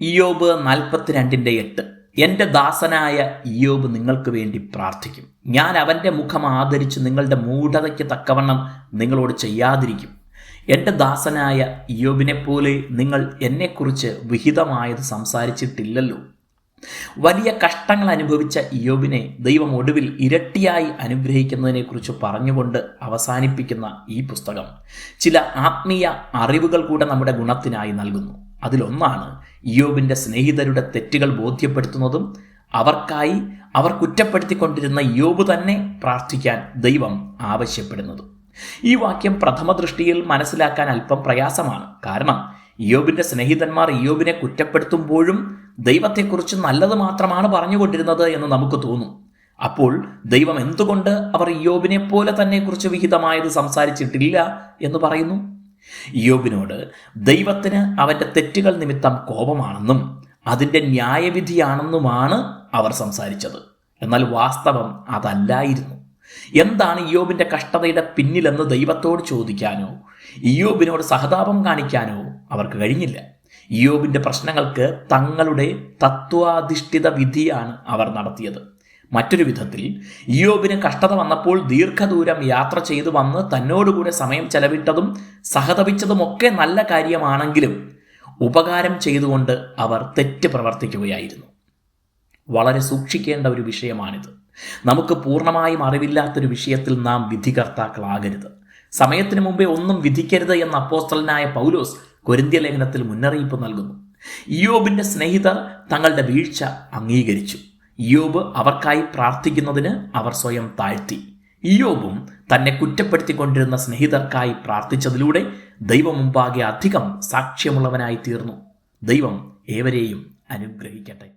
ഇയോബ് നാൽപ്പത്തിരണ്ടിന്റെ എട്ട്. എന്റെ ദാസനായ ഇയോബ് നിങ്ങൾക്ക് വേണ്ടി പ്രാർത്ഥിക്കും. ഞാൻ അവന്റെ മുഖം ആദരിച്ച് നിങ്ങളുടെ മൂഢതയ്ക്ക് തക്കവണ്ണം നിങ്ങളോട് ചെയ്യാതിരിക്കും. എന്റെ ദാസനായ ഇയോബിനെ പോലെ നിങ്ങൾ എന്നെക്കുറിച്ച് വിഹിതമായത് സംസാരിച്ചിട്ടില്ലല്ലോ. വലിയ കഷ്ടങ്ങൾ അനുഭവിച്ച ഇയോബിനെ ദൈവം ഒടുവിൽ ഇരട്ടിയായി അനുഗ്രഹിക്കുന്നതിനെക്കുറിച്ച് പറഞ്ഞുകൊണ്ട് അവസാനിപ്പിക്കുന്ന ഈ പുസ്തകം ചില ആത്മീയ അറിവുകൾ കൂടെ നമ്മുടെ ഗുണത്തിനായി നൽകുന്നു. അതിലൊന്നാണ് ഇയോബിന്റെ സ്നേഹിതരുടെ തെറ്റുകൾ ബോധ്യപ്പെടുത്തുന്നതും അവർക്കായി അവർ കുറ്റപ്പെടുത്തിക്കൊണ്ടിരുന്ന യോബ് തന്നെ പ്രാർത്ഥിക്കാൻ ദൈവം ആവശ്യപ്പെടുന്നതും. ഈ വാക്യം പ്രഥമ ദൃഷ്ടിയിൽ മനസ്സിലാക്കാൻ അല്പം പ്രയാസമാണ്. കാരണം ഇയോബിന്റെ സ്നേഹിതന്മാർ ഇയോബിനെ കുറ്റപ്പെടുത്തുമ്പോഴും ദൈവത്തെക്കുറിച്ച് നല്ലത് മാത്രമാണ് പറഞ്ഞുകൊണ്ടിരുന്നത് എന്ന് നമുക്ക് തോന്നും. അപ്പോൾ ദൈവം എന്തുകൊണ്ട് അവർ ഇയോബിനെ പോലെ തന്നെ കുറിച്ച് വിഹിതമായത് സംസാരിച്ചിട്ടില്ല എന്ന് പറയുന്നു? ഇയോബിനോട് ദൈവത്തിന് അവന്റെ തെറ്റുകൾ നിമിത്തം കോപമാണെന്നും അതിന്റെ ന്യായവിധിയാണെന്നുമാണ് അവർ സംസാരിച്ചത്. എന്നാൽ വാസ്തവം അതല്ലായിരുന്നു. എന്താണ് ഇയോബിന്റെ കഷ്ടതയുടെ പിന്നിലെന്ന് ദൈവത്തോട് ചോദിക്കാനോ ഇയോബിനോട് സഹതാപം കാണിക്കാനോ അവർക്ക് കഴിഞ്ഞില്ല. ഇയോബിന്റെ പ്രശ്നങ്ങൾക്ക് തങ്ങളുടെ തത്വാധിഷ്ഠിത വിധിയാണ് അവർ നടത്തിയത്. മറ്റൊരു വിധത്തിൽ ഇയോബിന് കഷ്ടത വന്നപ്പോൾ ദീർഘദൂരം യാത്ര ചെയ്തു വന്ന് തന്നോടുകൂടെ സമയം ചെലവിട്ടതും സഹതപിച്ചതുമൊക്കെ നല്ല കാര്യമാണെങ്കിലും ഉപകാരം ചെയ്തുകൊണ്ട് അവർ തെറ്റ് പ്രവർത്തിക്കുകയായിരുന്നു. വളരെ സൂക്ഷിക്കേണ്ട ഒരു വിഷയമാണിത്. നമുക്ക് പൂർണമായും അറിവില്ലാത്തൊരു വിഷയത്തിൽ നാം വിധികർത്താക്കളാകരുത്. സമയത്തിന് മുമ്പേ ഒന്നും വിധിക്കരുത് എന്ന അപ്പോസ്തലനായ പൗലോസ് കൊരിന്ത്യ ലേഖനത്തിൽ മുന്നറിയിപ്പ് നൽകുന്നു. ഇയോബിന്റെ സ്നേഹിതർ തങ്ങളുടെ വീഴ്ച അംഗീകരിച്ചു. ഇയോബ് അവർക്കായി പ്രാർത്ഥിക്കുന്നതിന് അവർ സ്വയം താഴ്ത്തി. യോബും തന്നെ കുറ്റപ്പെടുത്തിക്കൊണ്ടിരുന്ന സ്നേഹിതർക്കായി പ്രാർത്ഥിച്ചതിലൂടെ ദൈവം മുമ്പാകെ അധികം സാക്ഷ്യമുള്ളവനായി തീർന്നു. ദൈവം ഏവരെയും അനുഗ്രഹിക്കട്ടെ.